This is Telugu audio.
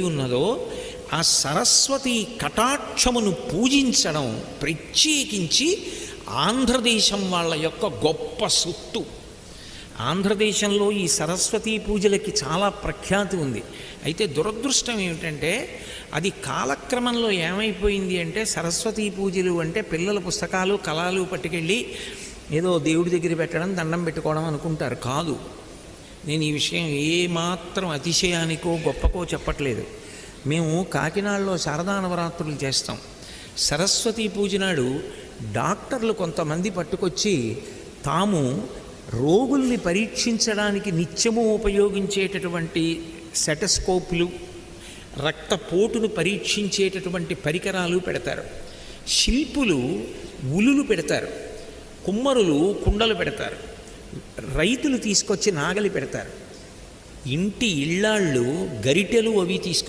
ఉన్నదో ఆ సరస్వతి కటాక్షమును పూజించడం ప్రత్యేకించి ఆంధ్రదేశం వాళ్ళ యొక్క గొప్ప సొత్తు. ఆంధ్రదేశంలో ఈ సరస్వతీ పూజలకి చాలా ప్రఖ్యాతి ఉంది. అయితే దురదృష్టం ఏమిటంటే అది కాలక్రమంలో ఏమైపోయింది అంటే సరస్వతీ పూజలు అంటే పిల్లల పుస్తకాలు కళలు పట్టుకెళ్ళి ఏదో దేవుడి దగ్గర పెట్టడం దండం పెట్టుకోవడం అనుకుంటారు. కాదు. నేను ఈ విషయం ఏమాత్రం అతిశయానికో గొప్పకో చెప్పట్లేదు. మేము కాకినాడలో శారదా నవరాత్రులు చేస్తాం. సరస్వతి పూజ నాడు డాక్టర్లు కొంతమంది పట్టుకొచ్చి తాము రోగుల్ని పరీక్షించడానికి నిత్యము ఉపయోగించేటటువంటి సెటస్కోప్లు రక్తపోటును పరీక్షించేటటువంటి పరికరాలు పెడతారు. శిల్పులు ఉలులు పెడతారు. కుమ్మరులు కుండలు పెడతారు. రైతులు తీసుకొచ్చి నాగలి పెడతారు. ఇంటి ఇళ్ళాళ్ళు గరిటెలు అవి తీసుకొచ్చి